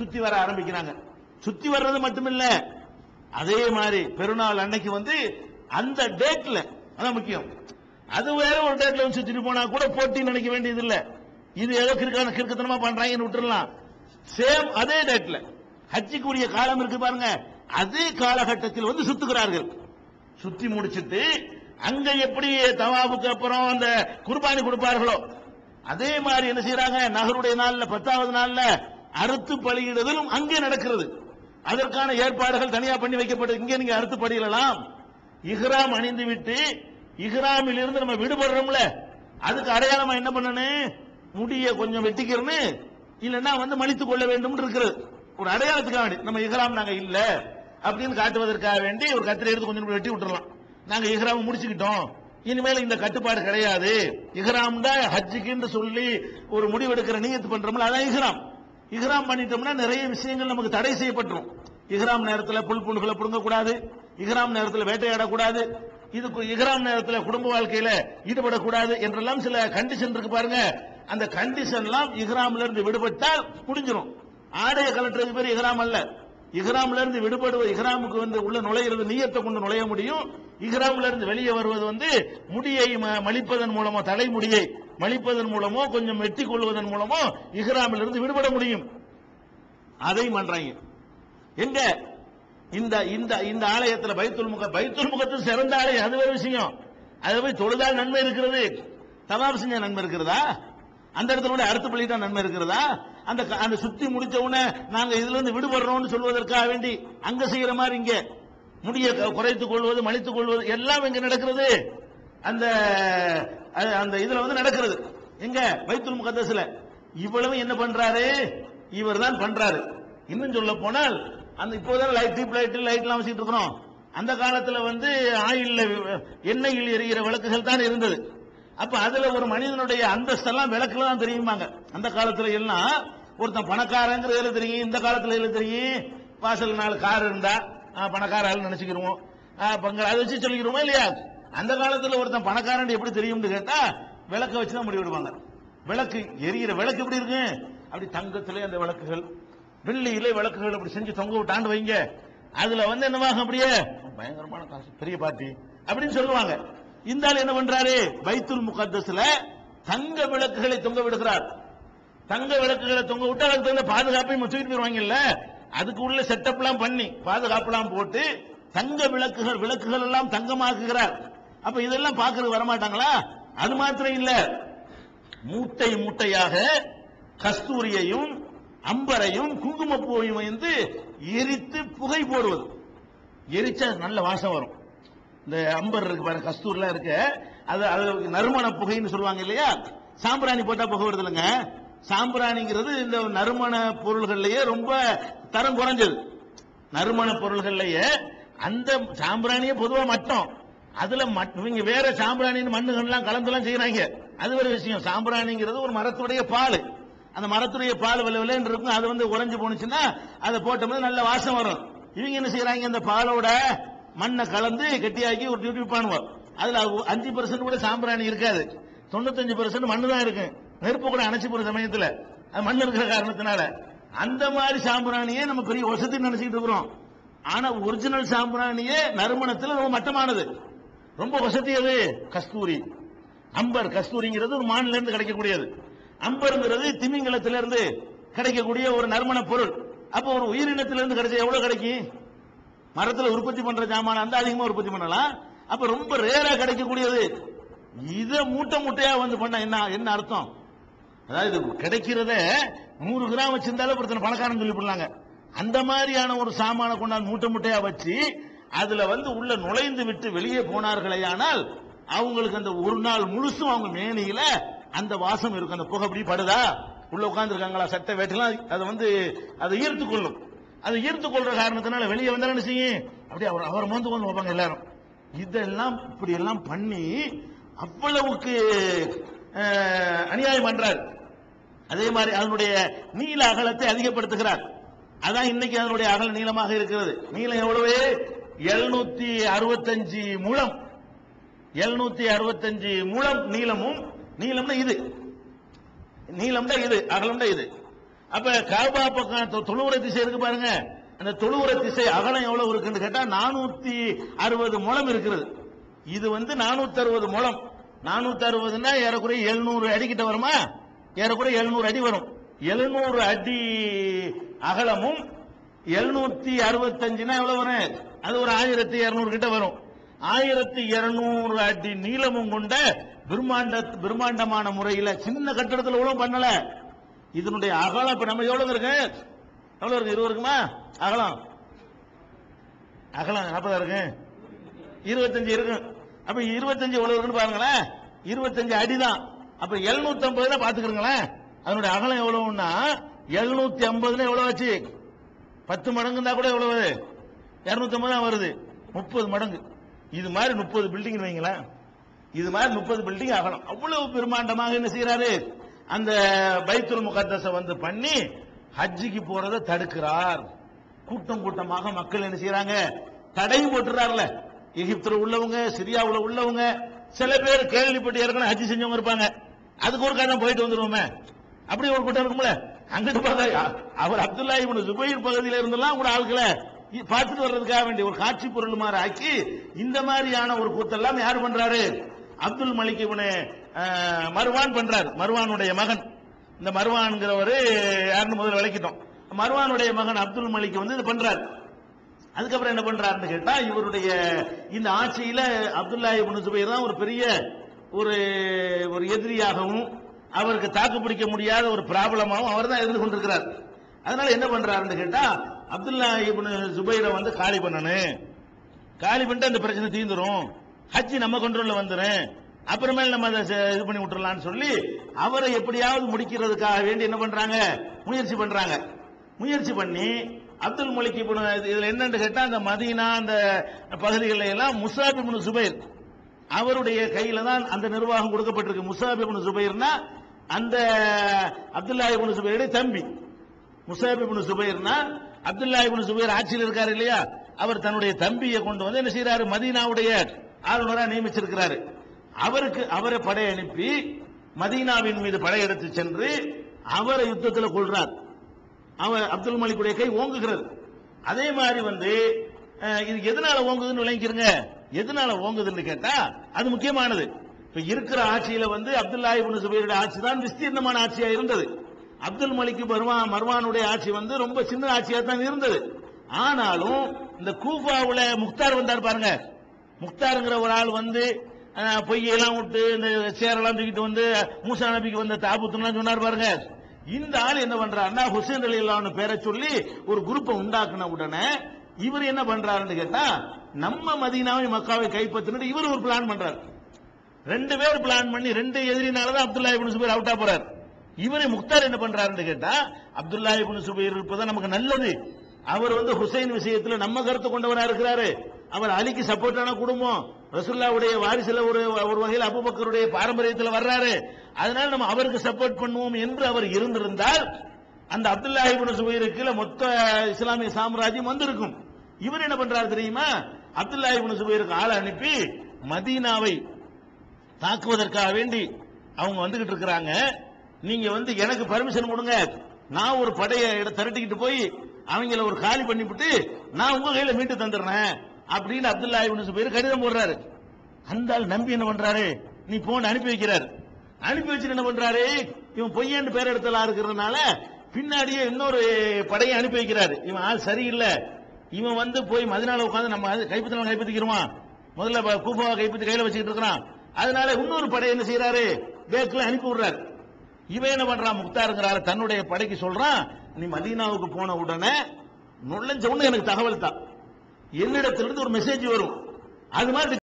சுத்தி வர ஆரம்பிக்கிறாங்க. சுத்தி வர்றது மட்டுமில்ல அதே மாதிரி பெருநாள் அன்னைக்கு வந்து அந்த டேட்ல அதான் முக்கியம். அது வேற ஒரு டேட்ல வந்து சுத்திட்டு போனா கூட போட்டி நினைக்க வேண்டியது இல்ல இது ஏதோ கிறுக்கான கிறுக்கத்தனமா பண்றாங்கன்னு விட்டுறலாம். சேம் அதே டேட்ல ஹஜ்ஜிக்குரிய காலம் இருக்கு பாருங்க. அதே காலகட்டத்தில் வந்து சுத்துகிறார்கள். சுத்தி முடிச்சிட்டு அங்க எப்படி தவாபுக்கு அப்புறம் அந்த குர்பானி கொடுப்பார்களோ அதே மாதிரி என்ன செய்யறாங்க நகருடைய நாள்ல பத்தாவது நாள்ல அறுத்து பலியிடுதலும் அங்கே நடக்கிறது. அதற்கான ஏற்பாடுகள் தனியா பண்ணி வைக்கப்பட்டது இங்கே நீங்க அறுத்து பலியிடலாம். இஹ்ராம் அணிந்து விட்டு இஹ்ராமில் இருந்து நம்ம விடுபடுறோம்ல அதுக்கு அடையாளமா என்ன பண்ணணும் முடிய கொஞ்சம் வெட்டிக்கிறனு இல்லைன்னா வந்து மன்னித்துக் கொள்ள வேண்டும் இருக்கிறது. ஒரு அடையாளத்துக்காக வேண்டி நம்ம இஹ்ராம் நாங்க இல்ல அப்படின்னு காட்டுவதற்காக வேண்டி ஒரு கத்திரி எடுத்து கொஞ்சம் வெட்டி விட்டுறலாம். நாங்க இஹ்ராம் முடிச்சுக்கிட்டோம். இனிமேல் இந்த கட்டுப்பாடு கிடையாது. இஹ்ராம் தான் ஹஜ்ஜுக்குன்னு சொல்லி ஒரு முடிவெடுக்கிற நீயத்து பண்றோம்ல அதான் இஹ்ராம். இஹ்ராம் பண்ணிட்டோம்னா நிறைய விஷயங்கள் நமக்கு தடை செய்யப்பட்டுரும். இஹ்ராம் நேரத்தில் புல் புல்களை புடுங்கக்கூடாது இஹ்ராம் நேரத்தில் வேட்டையாடக்கூடாது இதுக்கு இஹ்ராம் நேரத்தில் குடும்ப வாழ்க்கையில ஈடுபடக்கூடாது என்றெல்லாம் சில கண்டிஷன் இருக்கு பாருங்க. அந்த கண்டிஷன்லாம் இஹ்ராம்ல இருந்து விடுபட்டால் முடிஞ்சிடும் ஆடைய கலட்டுறது பேர் இஹ்ராம் அல்ல. இஹ்ராம்ல இருந்து விடுபடுவது இஹ்ராமுக்கு வந்து உள்ள நுழையிறது நீயத்தை கொண்டு நுழைய முடியும். இஹ்ராம்ல இருந்து வெளியே வருவது வந்து முடியை ம- மலிப்பதன் மூலமா தலைமுடியை மலிப்பதன் மூலமோ கொஞ்சம் வெட்டி கொள்வதன் மூலமோ இஹ்ராமில் இருந்து விடுபட முடியும். அதையும் பண்றாங்க. எங்க? இந்த இந்த இந்த ஆலயத்துல பைத்துல் முக பைத்துல் முகத்தில் சிறந்த ஆலயம். அது வேற விஷயம். அது போய் தொழுதால் நன்மை இருக்கிறது. தவாப் செஞ்ச நன்மை இருக்கிறதா? அந்த இடத்துல கூட அறுத்து பள்ளிட்டா நன்மை இருக்கிறதா? அந்த அந்த சுத்தி முடிச்ச உடனே நாங்க இதுல இருந்து விடுபடுறோம்னு சொல்வதற்காக வேண்டி அங்க செய்யற மாதிரி இங்க முடிய க- குறைத்துக் கொள்வது மலித்துக் கொள்வது எல்லாம் இங்க நடக்கிறது. அந்த அது- அந்த இதுல வந்து நடக்கிறது. எங்க? வைத்துல் முகத்தஸ்ல. இவ்வளவு என்ன பண்றாரு? இவர் தான் பண்றாரு. இன்னும் சொல்ல போனால் அந்த இப்போதான் லைட் டியூப் லைட் லைட் எல்லாம் வச்சுட்டு இருக்கிறோம். அந்த காலத்துல வந்து ஆயில் எண்ணெயில் எரிகிற விளக்குகள் தான் இருந்தது. அப்ப அதுல ஒரு மனிதனுடைய அந்தஸ்தெல்லாம் விளக்குல தான் தெரியுமாங்க. அந்த காலத்துல எல்லாம் ஒருத்தன் பணக்காரங்கிறதுல தெரியும் இந்த காலத்துல எதுல தெரியும். வாசல் நாலு கார் இருந்தா பணக்கார ஆள் நினைச்சுக்கிருவோம். பங்களா அதை வச்சு சொல்லிக்கிறோமா இல்லையா? அந்த காலத்துல ஒருத்தன் பணக்காரன் எப்படி தெரியும்னு கேட்டா விளக்க வச்சு தான் முடிவெடுவாங்க விளக்கு எரியிற விளக்கு எப்படி இருக்கு? அப்படி தங்கத்திலே அந்த விளக்குகள் வெள்ளியிலே விளக்குகள் அப்படி செஞ்சு தொங்க விட்டாண்டு வைங்க. அதுல வந்து என்னவாகும் அப்படியே? பயங்கரமான காசு. பெரிய பார்ட்டி அப்படின்னு சொல்லுவாங்க. இந்த ஆள் என்ன பண்றாரு? பைத்துல் முகத்தஸ்ல தங்க விளக்குகளை தொங்க விடுகிறார். தங்க விளக்குகளை தொங்க விட்டு அதுக்கு தகுந்த பாதுகாப்பையும் தூக்கிட்டு போயிருவாங்கல்ல? அதுக்கு உள்ள செட்டப் எல்லாம் பண்ணி பாதுகாப்புலாம் போட்டு தங்க விளக்குகள் விளக்குகள் எல்லாம் தங்கமாக்குகிறார். அப்ப இதெல்லாம் பார்க்கறது வரமாட்டாங்களா? அது மாத்திரம் இல்ல. மூட்டை மூட்டையாக கஸ்தூரியையும் அம்பரையும் குங்குமப்பூவையும் வந்து எரித்து புகை போடுவது. எரிச்சா நல்ல வாசம் வரும். இந்த அம்பர் இருக்கு பாருங்க கஸ்தூர்லாம் இருக்கு. அது அது நறுமண புகைன்னு சொல்லுவாங்க இல்லையா? சாம்பிராணி போட்டா புகை வருது இல்லைங்க சாம்பிராணிங்கிறது இந்த நறுமண பொருள்கள்லயே ரொம்ப தரம் குறைஞ்சது. நறுமண பொருள்கள்லயே அந்த சாம்பிராணியே பொதுவா மட்டம். அதுல மட்- இவங்க வேற சாம்பிராணின்னு மண்ணுகள்லாம் கலந்துலாம் செய்யறாங்க அது ஒரு விஷயம். சாம்பிராணிங்கிறது ஒரு மரத்துடைய பால். அந்த மரத்துடைய பால் விலை விலைன்னு இருக்கும். அது வந்து உறைஞ்சு போனுச்சுன்னா அதை போட்டோம்னா நல்ல வாசம் வரும். இவங்க என்ன செய்யறாங்க அந்த பாலோட மண்ணை கலந்து கெட்டியாக்கி ஒரு டியூட்டி பண்ணுவோம். அதுல அஞ்சு பர்சன்ட் கூட சாம்பிராணி இருக்காது. தொண்ணூத்தஞ்சு பர்சன்ட் மண்ணு தான் இருக்கும் நெருப்பு கூட அணைச்சு போற சமயத்துல. அது மண் இருக்கிற காரணத்தினால. அந்த மாதிரி சாம்பிராணியே நம்ம பெரிய வசதி நினைச்சிட்டு இருக்கிறோம். ஆனா ஒரிஜினல் சாம்பிராணியே நறுமணத்துல ரொம்ப மட்டமானது. ரொம்ப வசதி அது கஸ்தூரி. அம்பர் கஸ்தூரிங்கிறது ஒரு மாநில இருந்து கிடைக்கக்கூடியது. அம்பருங்கிறது திமிங்கலத்திலிருந்து கிடைக்கக்கூடிய ஒரு நறுமண பொருள். அப்ப ஒரு உயிரினத்திலிருந்து கிடைச்ச எவ்வளவு கிடைக்கும் மரத்தில் உற்பத்தி பண்ற ஜாமான அந்த அதிகமா உற்பத்தி பண்ணலாம். அப்ப ரொம்ப ரேரா கிடைக்கக்கூடியது. இதை மூட்டை மூட்டையா வந்து பண்ண என்ன என்ன அர்த்தம்? அதாவது கிடைக்கிறத நூறு கிராம் வச்சிருந்தாலும் ஒருத்தனை பணக்காரன் சொல்லி போடலாங்க அந்த மாதிரியான ஒரு சாமான கொண்டாந்து மூட்டை மூட்டையா வச்சு அதுல வந்து உள்ள நுழைந்து விட்டு வெளியே போனார்களே ஆனால் அவங்களுக்கு அந்த ஒரு நாள் முழுசும் அவங்க மேனியில அந்த வாசம் இருக்கும் அந்த புகை அப்படி படுதா? உள்ள உட்கார்ந்து இருக்காங்களா சட்டை வேட்டெல்லாம் அதை வந்து அதை ஈர்த்து கொள்ளும். அதை ஈர்த்து கொள்ற காரணத்தினால வெளியே வந்தா என்ன செய்யும்? அப்படியே அவர் அவர் மோந்து கொண்டு வைப்பாங்க எல்லாரும். இதெல்லாம் இப்படி எல்லாம் பண்ணி அவ்வளவுக்கு அநியாயம் பண்றார். அதே மாதிரி அதனுடைய நீள அகலத்தை அதிகப்படுத்துகிறார். அதான் இன்னைக்கு அதனுடைய அகல நீளமாக இருக்கிறது. நீளம் எவ்வளவு? எழுநூத்தி அறுபத்தஞ்சு முழம் எழுநூத்தி அறுபத்தஞ்சு முழம் நீளமும் நீளம்னா இது. நீளம்னா இது அகலம்னா இது. அப்ப காபா பக்கம் தொ- தொழுவுற திசை இருக்கு பாருங்க. அந்த தொழுவுற திசை அகலம் எவ்வளவு இருக்குன்னு கேட்டா நானூத்தி அறுபது முழம் இருக்கிறது. இது வந்து நானூத்தி அறுபது முழம் நானூத்தி அறுபதுன்னா ஏறக்குறைய எழுநூறு அடி கிட்ட வருமா? ஏறக்குறைய எழுநூறு அடி வரும். எழுநூறு அடி அகலமும் எழுநூத்தி அறுபத்தஞ்சுனா எவ்வளவு வரும்? அது ஒரு ஆயிரத்தி இருநூறு கிட்ட வரும். ஆயிரத்தி இருநூறு அடி நீளமும் கொண்ட பிரம்மாண்ட பிரம்மாண்டமான முறையில சின்ன கட்டிடத்தில் இவ்வளவு பண்ணல. இதனுடைய அகலம் இப்ப நம்ம எவ்வளவு இருக்கு? எவ்வளவு இருக்கு? இருபது இருக்குமா? அகலம். அகலம் நாற்பதா இருக்கு? இருபத்தஞ்சு இருக்கு. அப்ப இருபத்தஞ்சு எவ்வளவு இருக்குன்னு பாருங்களேன். இருபத்தஞ்சு அடிதான். அப்ப எழுநூத்தி ஐம்பதுல பாத்துக்கிறீங்களேன் அதனுடைய அகலம் எவ்வளவுன்னா எழுநூத்தி ஐம்பதுல எவ்வளவு ஆச்சு? பத்து மடங்கு இருந்தா கூட எவ்வளவு? இருநூத்தி ஐம்பது தான் வருது. முப்பது மடங்கு. இது மாதிரி முப்பது பில்டிங் வைங்களேன். இது மாதிரி முப்பது பில்டிங் ஆகணும். அவ்வளவு பிரம்மாண்டமாக என்ன செய்யறாரு அந்த பைத்துல் முகத்தஸ வந்து பண்ணி ஹஜ்ஜிக்கு போறதை தடுக்கிறார். கூட்டம் கூட்டமாக மக்கள் என்ன செய்யறாங்க தடை போட்டுறாருல. எகிப்துல உள்ளவங்க சிரியாவுல உள்ளவங்க சில பேர் கேள்விப்பட்டு ஏற்கனவே ஹஜ்ஜி செஞ்சவங்க இருப்பாங்க. அதுக்கு ஒரு காரணம் போயிட்டு வந்துருவோமே. அப்படி ஒரு கூட்டம் இருக்கும்ல. அங்கிட்டு பார்த்தா அவர் அப்துல்லா இவனு ஜுபைர் பகுதியில இருந்தெல்லாம் கூட ஆட்களை பார்த்துட்டு வர்றதுக்காக வேண்டிய ஒரு காட்சி பொருள் மாதிரி ஆக்கி இந்த மாதிரியான ஒரு கூத்தெல்லாம் யார் பண்றாரு? அப்துல் மலிக் இவனு மருவான் பண்றார். பண்றாரு மகன். இந்த மர்வான்கிறவரு யாருன்னு முதல்ல விளக்கிட்டோம். மருவானுடைய மகன் அப்துல் மலிக் வந்து இது பண்றாரு. அதுக்கப்புறம் என்ன பண்றாருன்னு கேட்டா இவருடைய இந்த ஆட்சியில அப்துல்லா இப்னு சுபைர் தான் ஒரு பெரிய ஒரு ஒரு எதிரியாகவும் அவருக்கு தாக்கு பிடிக்க முடியாத ஒரு பிராபலமாகவும் அவர் தான் இருந்து கொண்டிருக்கிறார் அதனால என்ன பண்றாருன்னு கேட்டா அப்துல்லா இப்னு சுபைரை வந்து காலி பண்ணணும் காலி பண்ணிட்டு அந்த பிரச்சனை தீந்துரும். ஹஜ்ஜி நம்ம கண்ட்ரோல்ல வந்துடும் அப்புறமேல் நம்ம அதை இது பண்ணி விட்டுறலாம்னு சொல்லி அவரை எப்படியாவது முடிக்கிறதுக்காக வேண்டி என்ன பண்றாங்க? முயற்சி பண்றாங்க. முயற்சி பண்ணி அப்துல் மலிக் இப்போ இதுல என்னன்னு கேட்டா அந்த மதீனா அந்த பகுதிகளில் எல்லாம் முசாப் சுபைர் அவருடைய கையில தான் அந்த நிர்வாகம் கொடுக்கப்பட்டிருக்கு. முசாப் இப்னு சுபைர்னா அந்த அப்துல்லா இப்னு சுபைருடைய தம்பி. முசாபி முனு சுபைர்னா அப்துல்லா இபின் சுபேர் ஆட்சியில் இருக்காரு இல்லையா? அவர் தன்னுடைய தம்பியை கொண்டு வந்து என்ன செய்யறாரு மதீனாவுடைய ஆளுநரா நியமிச்சிருக்கிறாரு. அவருக்கு அவரை படை அனுப்பி மதீனாவின் மீது படையெடுத்து சென்று அவரை யுத்தத்தில் கொள்றார் அவர் அப்துல் மலிக்குடைய கை ஓங்குகிறது. அதே மாதிரி வந்து இது எதனால ஓங்குதுன்னு விளங்கிக்கிறங்க எதனால ஓங்குதுன்னு கேட்டா அது முக்கியமானது. இப்ப இருக்கிற ஆட்சியில வந்து அப்துல்லா இப்னு சுபைருடைய ஆட்சி தான் விஸ்தீர்ணமான ஆட்சியா இருந்தது. அப்துல் மலிக் மர்வான் மர்வானுடைய ஆட்சி வந்து ரொம்ப சின்ன ஆட்சியா தான் இருந்தது. ஆனாலும் இந்த கூஃபாவுல முக்தார் வந்தார் பாருங்க. முக்தாருங்கிற ஒரு ஆள் வந்து பொய்யெல்லாம் விட்டு இந்த சேரெல்லாம் தூக்கிட்டு வந்து மூசா நபிக்கு வந்த தாபுத்துலாம் சொன்னார் பாருங்க. இந்த ஆள் என்ன பண்றாருன்னா ஹுசேன் அலி அல்லான்னு பேரை சொல்லி ஒரு குரூப்பை உண்டாக்குன உடனே இவர் என்ன பண்றாருன்னு கேட்டா நம்ம மதீனாவை மக்காவை கைப்பற்றினு இவர் ஒரு பிளான் பண்றாரு. ரெண்டு பேர் பிளான் பண்ணி ரெண்டு எதிரினால தான் அப்துல்லா இப்னு சுபைர் அவுட்டா போறார். இவரு முக்தார் என்ன பண்றாருன்னு கேட்டா அப்துல்லா இபின் சுபைர் இருப்பது நமக்கு நல்லது. அவர் வந்து ஹுசைன் விஷயத்துல நம்ம கருத்து கொண்டவரா இருக்கிறாரு. அவர் அலிக்கு சப்போர்ட்டான குடும்பம். ரசுல்லாவுடைய வாரிசுல ஒரு ஒரு வகையில் அபுபக்கருடைய பாரம்பரியத்தில் வர்றாரு. அதனால நம்ம அவருக்கு சப்போர்ட் பண்ணுவோம் என்று அவர் இருந்திருந்தால் அந்த அப்துல்லா இப்னு சுபைருக்கு மொத்த இஸ்லாமிய சாம்ராஜ்யம் வந்திருக்கும். இவர் என்ன பண்றாரு தெரியுமா? அப்துல்லா இப்னு சுபைருக்கு ஆள் அனுப்பி மதீனாவை தாக்குவதற்காக வேண்டி அவங்க வந்துகிட்டு இருக்கிறாங்க. நீங்க வந்து எனக்கு பர்மிஷன் கொடுங்க. நான் ஒரு படையை திரட்டிக்கிட்டு போய் அவங்கள ஒரு காலி பண்ணிவிட்டு நான் உங்க கையில மீட்டு தந்துடுறேன் அப்படின்னு அப்துல்லா இப்னு பேர் கடிதம் போடுறாரு. அந்த ஆள் நம்பி என்ன பண்றாரு? நீ போன் அனுப்பி வைக்கிறாரு. அனுப்பி வச்சுட்டு என்ன பண்றாரு? இவன் பொய்யன்னு பேர் எடுத்தலா இருக்கிறதுனால பின்னாடியே இன்னொரு படையை அனுப்பி வைக்கிறாரு. இவன் ஆள் சரியில்லை. இவன் வந்து போய் மதினால உட்காந்து நம்ம கைப்பற்றின கைப்பற்றிக்கிறோமா முதல்ல கூப்பாவை கைப்பற்றி கையில வச்சுக்கிட்டு இருக்கிறான். அதனால இன்னொரு படை என்ன செய்யறாரு பேக்கில் அனுப்பி விடுறாரு. இவன் என்ன பண்றான் முக்தாருங்கிறாரு தன்னுடைய படைக்கு சொல்றான் நீ மதீனாவுக்கு போன உடனே நுழைஞ்ச உடனே எனக்கு தகவல் தான் என்னிடத்திலிருந்து ஒரு மெசேஜ் வரும். அது மாதிரி